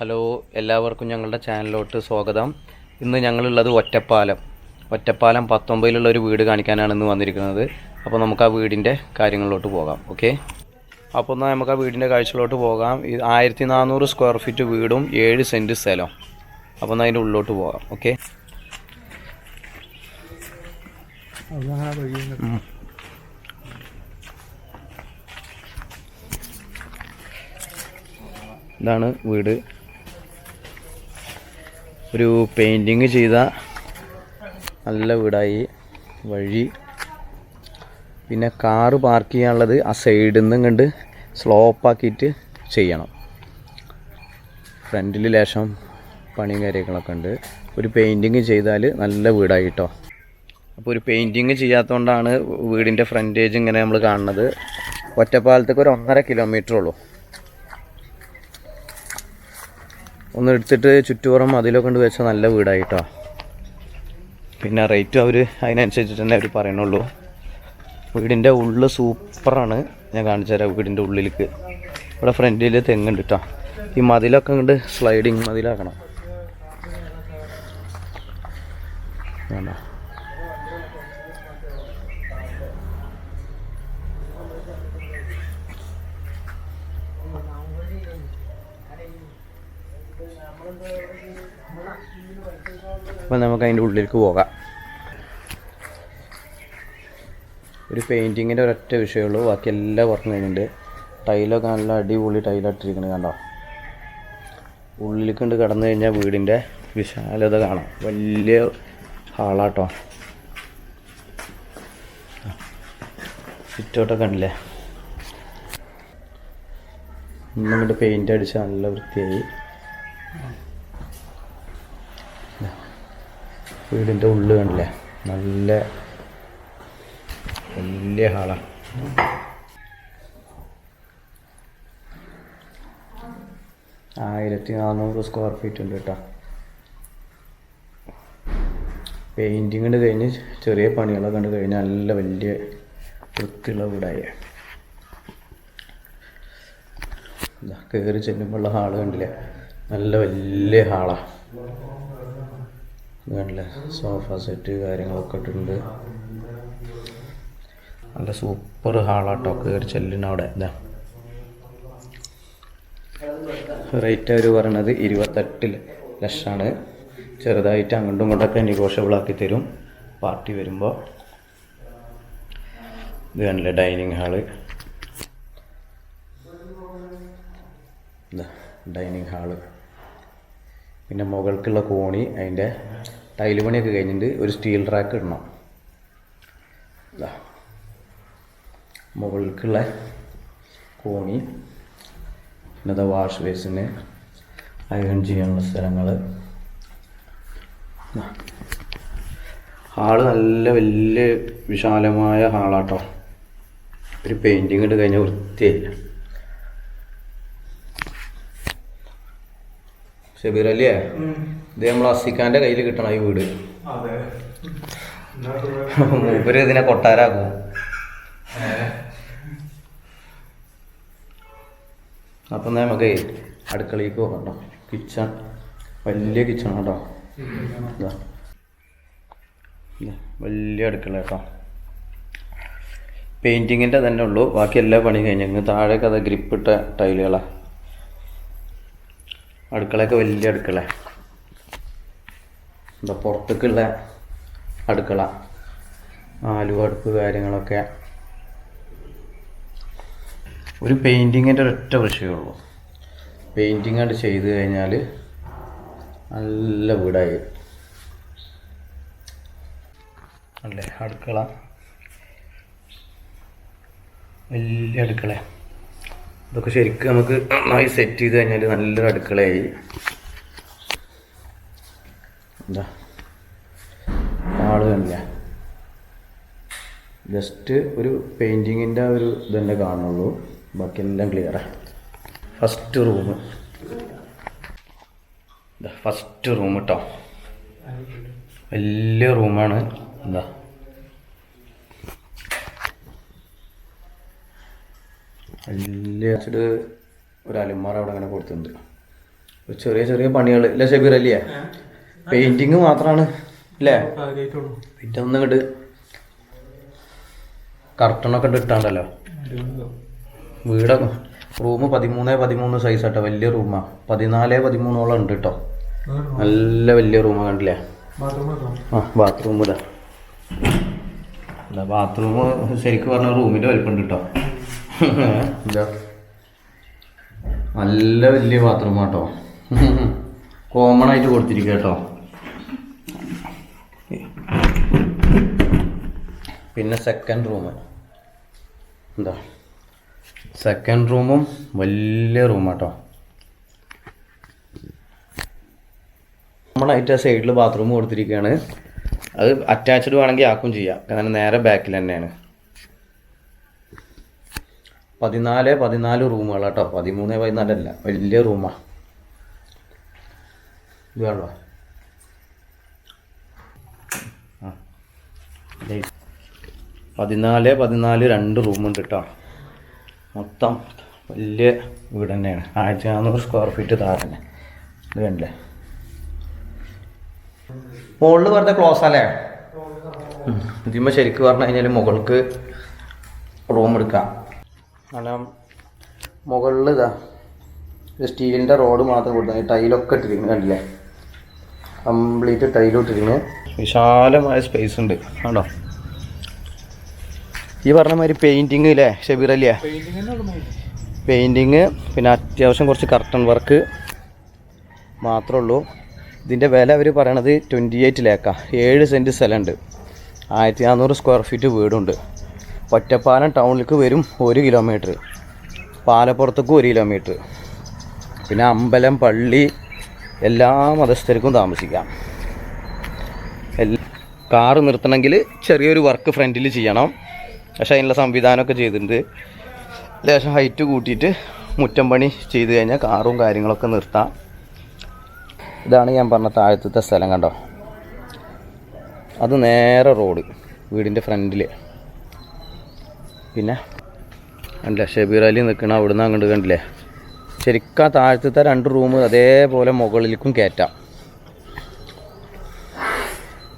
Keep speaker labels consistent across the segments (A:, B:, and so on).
A: Hello എല്ലാവർക്കും ഞങ്ങളുടെ ചാനലിലോട്ട് സ്വാഗതം. ഇന്ന് ഞങ്ങളുള്ളത് ഒറ്റപ്പാലം. ഒറ്റപ്പാലം പത്തൊമ്പതിലുള്ള ഒരു വീട് കാണിക്കാനാണ് ഇന്ന് വന്നിരിക്കുന്നത്. അപ്പോൾ നമുക്ക് ആ വീടിന്റെ കാര്യങ്ങളിലോട്ട് പോകാം ഓക്കെ? അപ്പോൾ എന്നാൽ നമുക്ക് ആ വീടിന്റെ കാഴ്ചയിലോട്ട് പോകാം. ഇത് ആയിരത്തി നാനൂറ് സ്ക്വയർ ഫീറ്റ് വീടും ഏഴ് സെന്റ് സ്ഥലം. അപ്പോൾ എന്നാൽ അതിന്റെ ഉള്ളിലോട്ട് പോകാം ഓക്കെ? ഇതാണ് വീട്. ഒരു പെയിന്റിങ് ചെയ്ത നല്ല വീടായി വഴി. പിന്നെ കാറ് പാർക്ക് ചെയ്യാനുള്ളത് ആ സൈഡിൽ നിന്നും കണ്ട് സ്ലോപ്പാക്കിയിട്ട് ചെയ്യണം. ഫ്രണ്ടിൽ ലേശം പണിയും കാര്യങ്ങളൊക്കെ ഉണ്ട്. ഒരു പെയിന്റിങ് ചെയ്താൽ നല്ല വീടായി കേട്ടോ അപ്പോൾ ഒരു പെയിന്റിങ് ചെയ്യാത്തതുകൊണ്ടാണ് വീടിന്റെ ഫ്രണ്ടേജ് ഇങ്ങനെ നമ്മൾ കാണുന്നത്. ഒറ്റപ്പാലത്തേക്ക് ഒരു ഒന്നര കിലോമീറ്റർ ഉള്ളൂ. ഒന്ന് എടുത്തിട്ട് ചുറ്റുപുറം അതിലൊക്കെ കൊണ്ട് വെച്ചാൽ നല്ല വീടായിട്ടോ പിന്നെ റേറ്റും അവർ അതിനനുസരിച്ചിട്ട് തന്നെ അവർ പറയണുള്ളൂ. വീടിന്റെ ഉള്ളിൽ സൂപ്പറാണ്. ഞാൻ കാണിച്ചു തരാം വീടിന്റെ ഉള്ളിലേക്ക്. ഇവിടെ ഫ്രണ്ടിൽ തെങ്ങുണ്ട് കേട്ടോ ഈ മതിലൊക്കെ ഇങ്ങോട്ട് സ്ലൈഡിങ് മതിലാക്കണം. വേണ്ട. അപ്പം നമുക്ക് അതിന്റെ ഉള്ളിലേക്ക് പോകാം. ഒരു പെയിന്റിങ്ങിന്റെ ഒരൊറ്റ വിഷയമുള്ളൂ ബാക്കി എല്ലാ വർക്കും കഴിഞ്ഞിട്ടുണ്ട്. ടൈലൊക്കെ നല്ല അടിപൊളി ടൈലിട്ടിരിക്കുന്നത് കണ്ടോ? ഉള്ളിലേക്ക് കൊണ്ട് കടന്നു കഴിഞ്ഞാൽ വീടിന്റെ വിശാലത കാണാം. വലിയ ഹാളാട്ടോ ചുറ്റോട്ടൊക്കെ ഉണ്ടല്ലേ ഇന്നിങ്ങോട്ട് പെയിന്റ് അടിച്ച് നല്ല വൃത്തിയായി. വീടിന്റെ ഉള്ളിൽ കണ്ടില്ലേ? നല്ല വലിയ ഹാളാണ് ആയിരത്തി നാനൂറ് സ്ക്വയർ ഫീറ്റ് ഉണ്ട് കേട്ടോ. പെയിന്റിങ്ങിന് കഴിഞ്ഞ് ചെറിയ പണികളൊക്കെ കണ്ട് കഴിഞ്ഞാൽ നല്ല വലിയ വൃത്തിയുള്ള വീടായി. കയറി ചെല്ലുമ്പോഴുള്ള ഹാൾ കണ്ടില്ലേ? നല്ല വലിയ ഹാളാണ് കണ്ടില്ലേ? സോഫ സെറ്റ് കാര്യങ്ങളൊക്കെ ഇട്ടിട്ടുണ്ട്. നല്ല സൂപ്പർ ഹാളാട്ടോ. കയറി ചെല്ലുന്ന അവിടെ. ഇതാ. റേറ്റ് അവർ പറയണത് ഇരുപത്തെട്ട് ലക്ഷമാണ് ചെറുതായിട്ട് അങ്ങോട്ടും ഇങ്ങോട്ടൊക്കെ നെഗോഷ്യബിൾ ആക്കി തരും. പാർട്ടി വരുമ്പോൾ ഇത് കണ്ടില്ലേ? ഡൈനിങ് ഹാൾ ഡൈനിങ് ഹാൾ പിന്നെ മുകൾക്കുള്ള കോണി അതിന്റെ ടൈൽ പണിയൊക്കെ കഴിഞ്ഞിട്ട് ഒരു സ്റ്റീൽ ട്രാക്ക് ഇടണം. മുകൾക്കുള്ള കോണി പിന്നെ വാഷ് ബേസിന് അയൺ ചെയ്യാനുള്ള സ്ഥലങ്ങൾ ഹാൾ നല്ല വലിയ വിശാലമായ ഹാളാട്ടോ. ഒരു പെയിന്റിങ് ഇട്ട് കഴിഞ്ഞാൽ വൃത്തിയായില്ല. ഷബീർ അല്ലേ ഇത് നമ്മൾ അസിഖാന്റെ കയ്യിൽ കിട്ടണം ഈ വീട്. മൂപ്പര് ഇതിനെ കൊട്ടാരാക്കും. അപ്പൊ നമുക്ക് അടുക്കളയ്ക്ക് പോകട്ടോ കേട്ടോ. കിച്ചൺ വലിയ കിച്ചൺ കേട്ടോ. വലിയ അടുക്കള കേട്ടോ. പെയിന്റിങ്ങിന്റെ തന്നെ ഉള്ളൂ. ബാക്കി എല്ലാ പണിയും കഴിഞ്ഞു. താഴേക്ക് അത് ഗ്രിപ്പിട്ട ടൈലുകളാണ് അടുക്കളയൊക്കെ വലിയ അടുക്കള എന്താ പുറത്തേക്കുള്ള അടുക്കള. ആലു അടുപ്പ് കാര്യങ്ങളൊക്കെ. ഒരു പെയിന്റിങ്ങിന്റെ ഒരൊറ്റ വിഷയമുള്ളൂ പെയിന്റിങ് ആയിട്ട് ചെയ്ത് കഴിഞ്ഞാൽ നല്ല വീടായി. അല്ലേ? അടുക്കള. വലിയ അടുക്കള ഇതൊക്കെ ശരിക്കും നമുക്ക് നന്നായി സെറ്റ് ചെയ്ത് കഴിഞ്ഞാൽ നല്ലൊരു അടുക്കളയായി. എന്താ? ആൾ കണ്ടില്ല? ജസ്റ്റ് ഒരു പെയിന്റിങ്ങിന്റെ ഒരു ഇതന്നെ കാണുള്ളൂ. ബാക്കിയെല്ലാം ക്ലിയറാണ് ഫസ്റ്റ് റൂം ഫസ്റ്റ് റൂം കേട്ടോ വലിയ റൂമാണ് എന്താ? വലിയ വെച്ചിട്ട് ഒരു അലിമാറ അവിടെ അങ്ങനെ കൊടുത്തിട്ടുണ്ട്. ചെറിയ ചെറിയ പണികൾ അല്ലേ ഷബീർ അല്ലേ? പെയിന്റിങ് മാത്രമാണ് അല്ലേ പിന്നെ ഒന്ന് ഇങ്ങോട്ട് കർട്ടണൊക്കെ ഇട്ട് ഇട്ടാണ്ടല്ലോ. വീടൊക്കെ റൂം പതിമൂന്ന് പതിമൂന്ന് സൈസ് ആട്ടോ. വലിയ റൂമാ. പതിനാല് പതിമൂന്നോളം ഉണ്ട് കേട്ടോ നല്ല വലിയ റൂമ കണ്ടില്ലേ? ആ ബാത്റൂം ഇതാ. ബാത്റൂം ശരിക്കും പറഞ്ഞ റൂമിന്റെ വലിപ്പമുണ്ട് കേട്ടോ നല്ല വലിയ ബാത്റൂം ആട്ടോ. കോമൺ ആയിട്ട് കൊടുത്തിരിക്കുക കേട്ടോ പിന്നെ സെക്കൻഡ് റൂം എന്താ? സെക്കൻഡ് റൂമും വലിയ റൂമാട്ടോ നമ്മളായിട്ട് ആ സൈഡിൽ ബാത്റൂം കൊടുത്തിരിക്കുകയാണ് അത് അറ്റാച്ച്ഡ് വേണമെങ്കിൽ ആക്കും ചെയ്യാം. കാരണം നേരെ ബാക്കിൽ തന്നെയാണ്. പതിനാല് പതിനാല് റൂമുകൾ കേട്ടോ പതിമൂന്ന് പതിനാലല്ല. വലിയ റൂമാ. ഇത് ദേ. പതിനാല് പതിനാല് രണ്ട് റൂമുണ്ട് കേട്ടോ മൊത്തം വലിയ വീട് തന്നെയാണ് ആയിരത്തി നാനൂറ് സ്ക്വയർ ഫീറ്റ് താഴെ ഇത് കണ്ടില്ലേ? മുകളിൽ വെറുതെ ക്ലോസ് അല്ലേ? ഇതിമ്മ ശരിക്കും പറഞ്ഞു കഴിഞ്ഞാൽ മുകൾക്ക് റൂം എടുക്കാം. കാരണം മുകളിൽ ഇതാ സ്റ്റീലിന്റെ റോഡ് മാത്രം കൊടുത്തു ടൈലൊക്കെ ഇട്ടിരിക്കുന്നു കണ്ടില്ലേ? കംപ്ലീറ്റ് ടൈലും ഇട്ടിരിക്കുന്നു. വിശാലമായ സ്പേസ് ഉണ്ട്. കണ്ടോ? ഈ പറഞ്ഞ മാതിരി പെയിന്റിങ് ഇല്ലേ ഷബീർ അല്ലേ പെയിന്റിങ് പിന്നെ അത്യാവശ്യം കുറച്ച് കർട്ടൺ വർക്ക് മാത്രമേ ഉള്ളൂ. ഇതിന്റെ വില അവർ പറയണത് ട്വന്റി എയ്റ്റ് ലേക്കാണ് ഏഴ് സെന്റ് സ്ഥലമുണ്ട്. ആയിരത്തി നാനൂറ് സ്ക്വയർ ഫീറ്റ് വീടുണ്ട്. ഒറ്റപ്പാലം ടൗണിലേക്ക് വരും ഒരു കിലോമീറ്റർ പാലപ്പുറത്തേക്കും ഒരു കിലോമീറ്റർ പിന്നെ അമ്പലം പള്ളി എല്ലാ മതസ്ഥർക്കും താമസിക്കാം. കാറ് നിർത്തണമെങ്കിൽ ചെറിയൊരു വർക്ക് ഫ്രണ്ടിൽ ചെയ്യണം. പക്ഷേ അതിനുള്ള സംവിധാനമൊക്കെ ചെയ്തിട്ടുണ്ട്. ലേശം ഹൈറ്റ് കൂട്ടിയിട്ട് മുറ്റം പണി ചെയ്ത് കഴിഞ്ഞാൽ കാറും കാര്യങ്ങളൊക്കെ നിർത്താം. ഇതാണ് ഞാൻ പറഞ്ഞ താഴത്തെ സ്ഥലം കണ്ടോ? അത് നേരെ റോഡ് വീടിന്റെ ഫ്രണ്ടിൽ പിന്നെ അല്ല ഷബീർ അലി നിൽക്കണ അവിടുന്ന് അങ്ങോട്ട് കണ്ടില്ലേ? ശരിക്കും ആ താഴത്തെ രണ്ട് റൂം അതേപോലെ മുകളിലേക്കും കയറ്റാം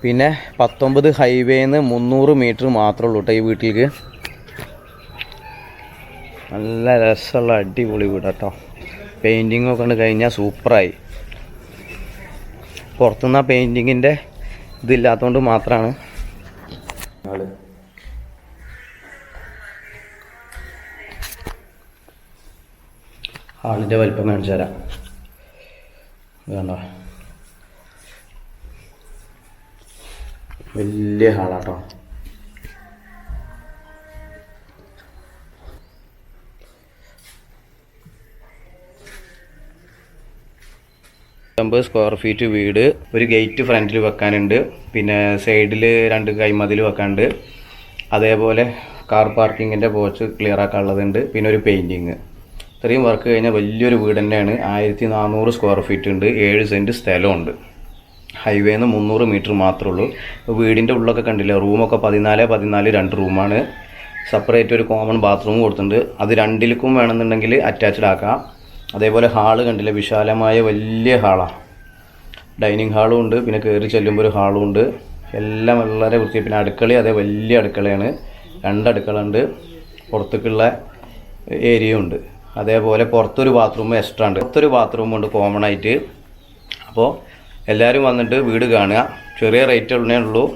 A: പിന്നെ പത്തൊമ്പത് ഹൈവേന്ന് മുന്നൂറ് മീറ്റർ മാത്രമേ ഉള്ളൂ കേട്ടോ ഈ വീട്ടിലേക്ക് നല്ല രസമുള്ള അടിപൊളി വീട് കേട്ടോ പെയിന്റിങ്ങൊക്കെ ഉണ്ട് കഴിഞ്ഞാൽ സൂപ്പറായി. പുറത്തുനിന്ന് ആ പെയിന്റിങ്ങിന്റെ ഇതില്ലാത്തതുകൊണ്ട് മാത്രമാണ് ഹാളിന്റെ വലിപ്പം കാണിച്ചു തരാം. വേണ്ട വലിയ ഹാളാട്ടോ. അമ്പത് സ്ക്വയർ ഫീറ്റ് വീട്. ഒരു ഗേറ്റ് ഫ്രണ്ടിൽ വെക്കാനുണ്ട്. പിന്നെ സൈഡിൽ രണ്ട് കൈമതിൽ വെക്കാനുണ്ട്. അതേപോലെ കാർ പാർക്കിങ്ങിന്റെ പോച്ച് ക്ലിയർ ആക്കാനുള്ളതുണ്ട്. പിന്നെ ഒരു പെയിന്റിങ് ഇത്രയും വർക്ക് കഴിഞ്ഞാൽ വലിയൊരു വീട് തന്നെയാണ്. ആയിരത്തി നാനൂറ് സ്ക്വയർ ഫീറ്റ് ഉണ്ട്. ഏഴ് സെന്റ് സ്ഥലമുണ്ട്. ഹൈവേന്ന് മുന്നൂറ് മീറ്റർ മാത്രമേ ഉള്ളൂ. വീടിന്റെ ഉള്ളൊക്കെ കണ്ടില്ല? റൂമൊക്കെ പതിനാല് പതിനാല് രണ്ട് റൂമാണ് സെപ്പറേറ്റ് ഒരു കോമൺ ബാത്റൂം കൊടുത്തിട്ടുണ്ട്. അത് രണ്ടിലേക്കും വേണമെന്നുണ്ടെങ്കിൽ അറ്റാച്ച്ഡ് ആക്കാം. അതേപോലെ ഹാൾ കണ്ടില്ല? വിശാലമായ വലിയ ഹാളാണ് ഡൈനിങ് ഹാളും ഉണ്ട്. പിന്നെ കയറി ചെല്ലുമ്പോൾ ഒരു ഹാളും ഉണ്ട്. എല്ലാം വളരെ വൃത്തി പിന്നെ അടുക്കള അതേ വലിയ അടുക്കളയാണ്. രണ്ട് അടുക്കള ഉണ്ട്. പുറത്തേക്കുള്ള ഏരിയ ഉണ്ട്. അതേപോലെ പുറത്തൊരു ബാത്റൂം എക്സ്ട്രാ ഉണ്ട്. പുറത്തൊരു ബാത്റൂം ഉണ്ട് കോമൺ ആയിട്ട് അപ്പോൾ എല്ലാവരും വന്നിട്ട് വീട് കാണുക. ചെറിയ റേറ്റ് ഉള്ളേ ഉള്ളൂ.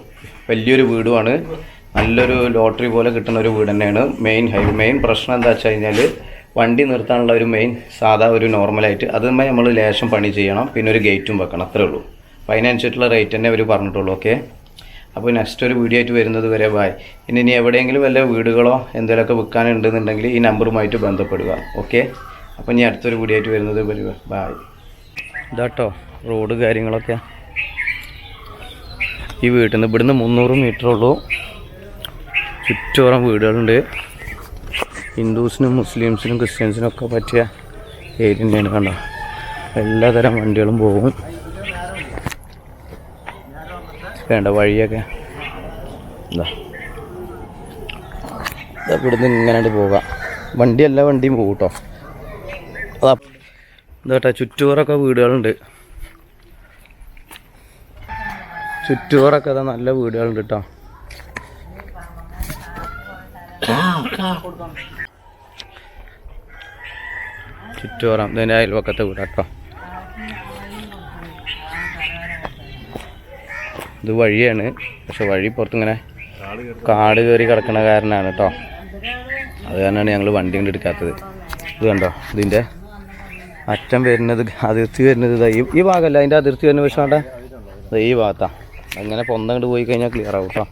A: വലിയൊരു വീടുമാണ്. നല്ലൊരു ലോട്ടറി പോലെ കിട്ടുന്ന ഒരു വീട് തന്നെയാണ്. മെയിൻ ഹൈ മെയിൻ പ്രശ്നം എന്താ വെച്ച് കഴിഞ്ഞാൽ വണ്ടി നിർത്താനുള്ള ഒരു മെയിൻ സാധാ ഒരു നോർമലായിട്ട് അതുമായി നമ്മൾ ലേശം പണി ചെയ്യണം. പിന്നെ ഒരു ഗേറ്റും വെക്കണം. അത്രേ ഉള്ളൂ. അപ്പോൾ അതിനനുസരിച്ചുള്ള റേറ്റ് തന്നെ അവർ പറഞ്ഞിട്ടുള്ളൂ. ഓക്കെ അപ്പോൾ നെക്സ്റ്റ് ഒരു വീഡിയോ ആയിട്ട് വരുന്നത് വരെ ബായ് ഇനി ഇനി എവിടെയെങ്കിലും വല്ല വീടുകളോ എന്തെങ്കിലുമൊക്കെ വിൽക്കാനുണ്ടെന്നുണ്ടെങ്കിൽ ഈ നമ്പറുമായിട്ട് ബന്ധപ്പെടുക. ഓക്കെ അപ്പോൾ ഇനി അടുത്തൊരു വീഡിയോ ആയിട്ട് വരുന്നത് വരെ ബായ് ഇതാട്ടോ റോഡ് കാര്യങ്ങളൊക്കെ. ഈ വീട്ടിൽ നിന്ന് ഇവിടുന്ന് മുന്നൂറ് മീറ്റർ ഉള്ളൂ. ചുറ്റോറം വീടുകളുണ്ട്. ഹിന്ദുസിനും മുസ്ലിംസിനും ക്രിസ്ത്യൻസിനും ഒക്കെ പറ്റിയ ഏരിയ തന്നെയാണ് കണ്ടോ. എല്ലാതരം വണ്ടികളും പോകും. വേണ്ട വഴിയൊക്കെ. എന്താ ഇവിടുന്ന് ഇങ്ങനെ പോകാം. വണ്ടിയല്ല വണ്ടിയും പോകും കേട്ടോ അതാ ഇതോട്ടെ ചുറ്റൂറൊക്കെ വീടുകളുണ്ട്. ചുറ്റൂറൊക്കെ അതാ നല്ല വീടുകളുണ്ട് കേട്ടോ. ചുറ്റോറം ഇതിന്റെ അയൽവക്കത്തെ വീടാട്ടോ ഇത് വഴിയാണ്. പക്ഷെ വഴി പുറത്തിങ്ങനെ കാട് കയറി കിടക്കുന്ന കാരണമാണ് കേട്ടോ അത് കാരണമാണ് ഞങ്ങൾ വണ്ടി കൊണ്ട് എടുക്കാത്തത്. ഇത് കണ്ടോ? ഇതിന്റെ അറ്റം വരുന്നത് അതിർത്തി വരുന്നത് ഈ ഈ ഭാഗമല്ല അതിന്റെ അതിർത്തി വരുന്ന പക്ഷേ ഈ ഭാഗത്താണ് അങ്ങനെ പൊന്തങ്ങോട്ട് പോയി കഴിഞ്ഞാൽ ക്ലിയർ ആവും കേട്ടോ